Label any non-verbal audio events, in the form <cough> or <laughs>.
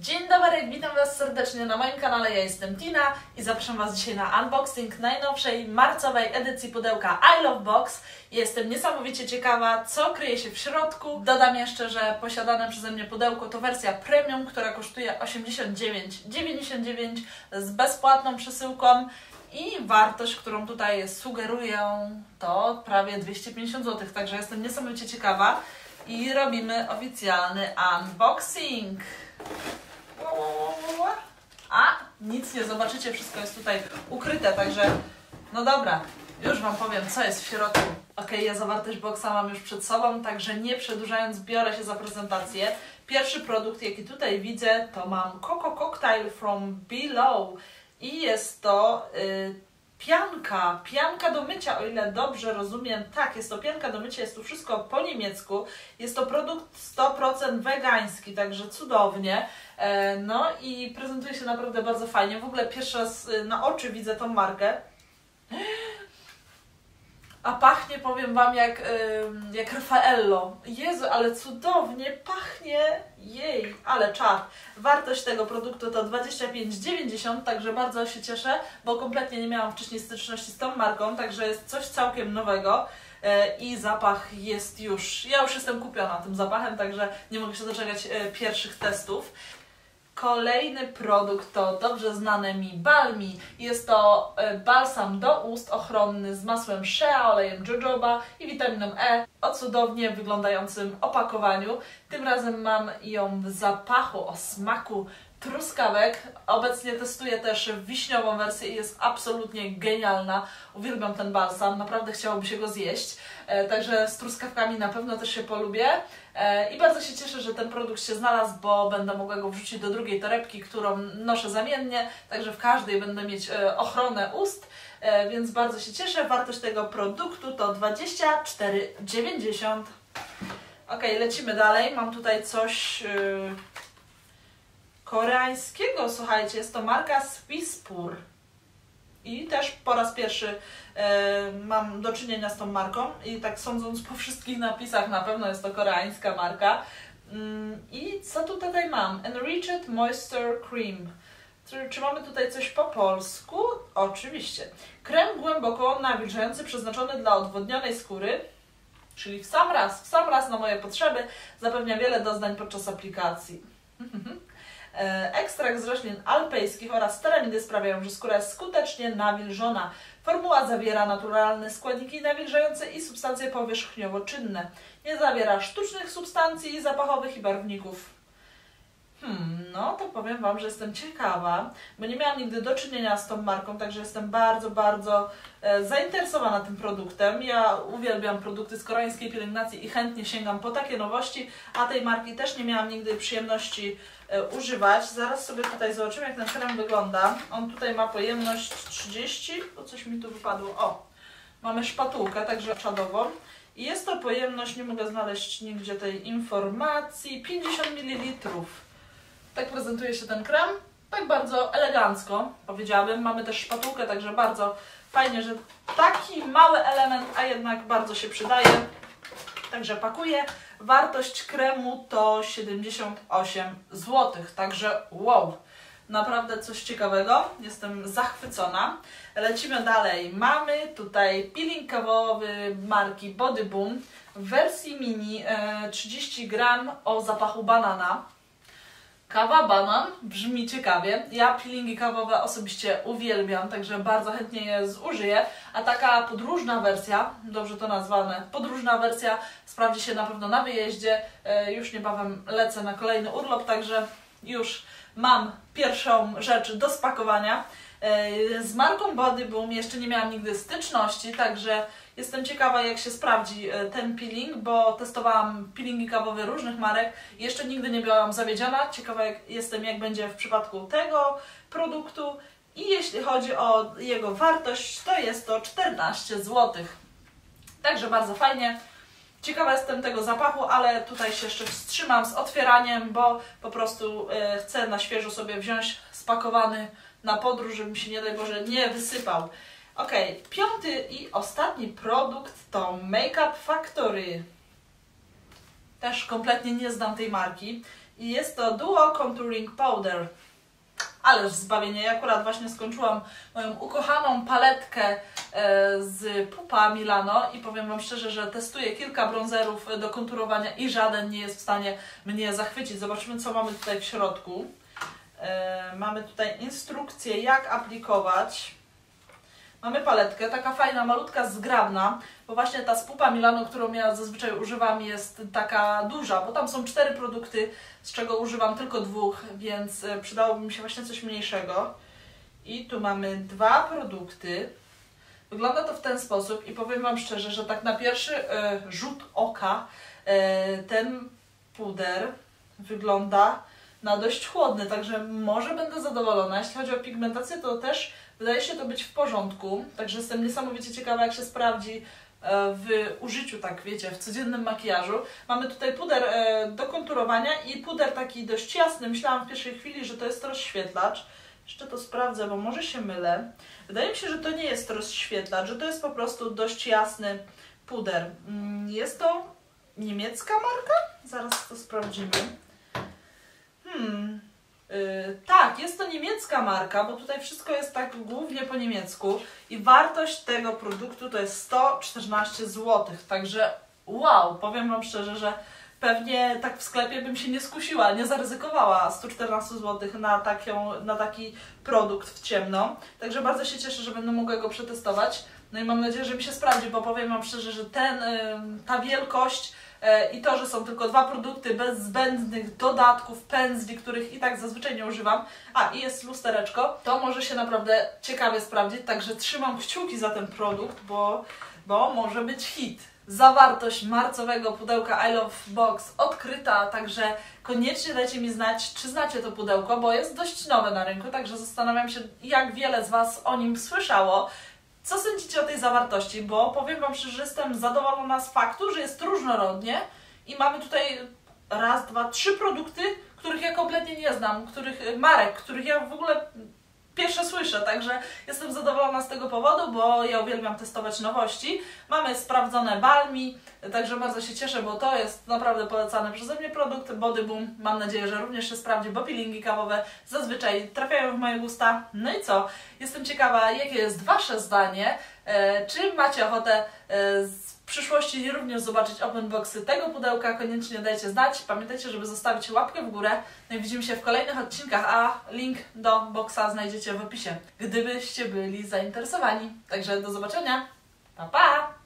Dzień dobry, witam Was serdecznie na moim kanale. Ja jestem Tina i zapraszam Was dzisiaj na unboxing najnowszej marcowej edycji pudełka I Love Box. Jestem niesamowicie ciekawa, co kryje się w środku. Dodam jeszcze, że posiadane przeze mnie pudełko to wersja premium, która kosztuje 89,99 z bezpłatną przesyłką. I wartość, którą tutaj sugeruję, to prawie 250 zł. Także jestem niesamowicie ciekawa. I robimy oficjalny unboxing. A, nic nie zobaczycie, wszystko jest tutaj ukryte, także no dobra, już Wam powiem, co jest w środku. Ok, ja zawartość boxa mam już przed sobą, także nie przedłużając, biorę się za prezentację. Pierwszy produkt, jaki tutaj widzę, to mam Coco Cocktail from Below i jest to y, pianka, pianka do mycia, o ile dobrze rozumiem. Tak, jest to pianka do mycia, jest tu wszystko po niemiecku. Jest to produkt 100% wegański, także cudownie. E, No i prezentuje się naprawdę bardzo fajnie. W ogóle pierwszy raz y, na oczy widzę tą markę. A pachnie, powiem Wam, jak, jak Raffaello. Jezu, ale cudownie pachnie. Jej, ale czad. Wartość tego produktu to 25,90, także bardzo się cieszę, bo kompletnie nie miałam wcześniej styczności z tą marką, także jest coś całkiem nowego. E, I zapach jest już. Ja już jestem kupiona tym zapachem, także nie mogę się doczekać e, pierwszych testów. Kolejny produkt to dobrze znane mi Balmi. Jest to e, balsam do ust ochronny z masłem shea, olejem jojoba i witaminą E o cudownie wyglądającym opakowaniu. Tym razem mam ją w zapachu o smaku truskawek. Obecnie testuję też wiśniową wersję i jest absolutnie genialna. Uwielbiam ten balsam, naprawdę chciałoby się go zjeść. E, Także z truskawkami na pewno też się polubię. E, I bardzo się cieszę, że ten produkt się znalazł, bo będę mogła go wrzucić do drugiej torebki, którą noszę zamiennie. Także w każdej będę mieć e, ochronę ust, więc bardzo się cieszę. Wartość tego produktu to 24,90. Ok, lecimy dalej. Mam tutaj coś yy, koreańskiego, słuchajcie. Jest to marka Swisspur. I też po raz pierwszy e, mam do czynienia z tą marką i tak sądząc po wszystkich napisach na pewno jest to koreańska marka. Mm, I co tu tutaj mam? Enriched Moisture Cream. Czy, czy mamy tutaj coś po polsku? Oczywiście. Krem głęboko nawilżający przeznaczony dla odwodnionej skóry, czyli w sam raz, w sam raz na moje potrzeby, zapewnia wiele doznań podczas aplikacji. <laughs> E, Ekstrakt z roślin alpejskich oraz steramidy sprawiają, że skóra jest skutecznie nawilżona. Formuła zawiera naturalne składniki nawilżające i substancje powierzchniowo-czynne. Nie zawiera sztucznych substancji zapachowych i barwników. Hmm, no to powiem Wam, że jestem ciekawa, bo nie miałam nigdy do czynienia z tą marką, także jestem bardzo, bardzo e, zainteresowana tym produktem. Ja uwielbiam produkty z koreańskiej pielęgnacji i chętnie sięgam po takie nowości, a tej marki też nie miałam nigdy przyjemności e, używać. Zaraz sobie tutaj zobaczymy, jak ten krem wygląda. On tutaj ma pojemność 30, bo coś mi tu wypadło. O, mamy szpatułkę, także czadową. I jest to pojemność, nie mogę znaleźć nigdzie tej informacji, 50 ml. Tak prezentuje się ten krem. Tak bardzo elegancko, powiedziałabym. Mamy też szpatułkę, także bardzo fajnie, że taki mały element, a jednak bardzo się przydaje. Także pakuję. Wartość kremu to 78 zł. Także wow, naprawdę coś ciekawego. Jestem zachwycona. Lecimy dalej. Mamy tutaj peeling kawowy marki Body Boom w wersji mini e, 30 gram o zapachu banana. Kawa banan brzmi ciekawie. Ja peelingi kawowe osobiście uwielbiam, także bardzo chętnie je zużyję. A taka podróżna wersja, dobrze to nazwane, podróżna wersja sprawdzi się na pewno na wyjeździe. E, Już niebawem lecę na kolejny urlop, także już mam pierwszą rzecz do spakowania. E, Z marką Body Boom jeszcze nie miałam nigdy styczności, także jestem ciekawa jak się sprawdzi e, ten peeling, bo testowałam peelingi kawowe różnych marek i jeszcze nigdy nie byłam zawiedziona. Ciekawa jak, jestem jak będzie w przypadku tego produktu i jeśli chodzi o jego wartość, to jest to 14 zł. Także bardzo fajnie. Ciekawa jestem tego zapachu, ale tutaj się jeszcze wstrzymam z otwieraniem, bo po prostu e, chcę na świeżo sobie wziąć spakowany na podróż, żeby mi się nie daj Boże nie wysypał. Ok, piąty i ostatni produkt to Makeup Factory. Też kompletnie nie znam tej marki. I jest to Duo Contouring Powder. Ależ zbawienie. Ja akurat właśnie skończyłam moją ukochaną paletkę e, z Pupa Milano i powiem Wam szczerze, że testuję kilka bronzerów do konturowania i żaden nie jest w stanie mnie zachwycić. Zobaczymy, co mamy tutaj w środku. E, mamy tutaj instrukcję, jak aplikować. Mamy paletkę, taka fajna, malutka, zgrabna, bo właśnie ta spupa Milano, którą ja zazwyczaj używam, jest taka duża, bo tam są cztery produkty, z czego używam tylko dwóch, więc e, przydałoby mi się właśnie coś mniejszego. I tu mamy dwa produkty. Wygląda to w ten sposób i powiem Wam szczerze, że tak na pierwszy e, rzut oka ten puder wygląda na dość chłodny, także może będę zadowolona. Jeśli chodzi o pigmentację, to też wydaje się to być w porządku, także jestem niesamowicie ciekawa, jak się sprawdzi e, w użyciu, tak wiecie, w codziennym makijażu. Mamy tutaj puder e, do konturowania i puder taki dość jasny. Myślałam w pierwszej chwili, że to jest rozświetlacz. Jeszcze to sprawdzę, bo może się mylę. Wydaje mi się, że to nie jest rozświetlacz, że to jest po prostu dość jasny puder. Mm, jest to niemiecka marka? Zaraz to sprawdzimy. Hmm. Yy, tak, jest to niemiecka marka, bo tutaj wszystko jest tak głównie po niemiecku i wartość tego produktu to jest 114 zł. Także wow, powiem Wam szczerze, że pewnie tak w sklepie bym się nie skusiła, nie zaryzykowała 114 zł na, taką, na taki produkt w ciemno. Także bardzo się cieszę, że będę mogła go przetestować. No i mam nadzieję, że mi się sprawdzi, bo powiem Wam szczerze, że ten, yy, ta wielkość i to, że są tylko dwa produkty bez zbędnych dodatków, pędzli, których i tak zazwyczaj nie używam, a i jest lustereczko, to może się naprawdę ciekawie sprawdzić, także trzymam kciuki za ten produkt, bo, bo może być hit. Zawartość marcowego pudełka I Love Box odkryta, także koniecznie dajcie mi znać, czy znacie to pudełko, bo jest dość nowe na rynku, także zastanawiam się, jak wiele z Was o nim słyszało. Co sądzicie o tej zawartości? Bo powiem Wam szczerze, że jestem zadowolona z faktu, że jest różnorodnie i mamy tutaj raz, dwa, trzy produkty, których ja kompletnie nie znam, których marek, których ja w ogóle pierwsze słyszę, także jestem zadowolona z tego powodu, bo ja uwielbiam testować nowości. Mamy sprawdzone Balmi, także bardzo się cieszę, bo to jest naprawdę polecany przeze mnie produkt Body Boom. Mam nadzieję, że również się sprawdzi, bo peelingi kawowe zazwyczaj trafiają w moje usta. No i co? Jestem ciekawa, jakie jest Wasze zdanie. E, czy macie ochotę e, z przyszłości również zobaczyć open boxy tego pudełka, koniecznie dajcie znać. Pamiętajcie, żeby zostawić łapkę w górę. No i widzimy się w kolejnych odcinkach, a link do boxa znajdziecie w opisie, gdybyście byli zainteresowani. Także do zobaczenia. Pa, pa!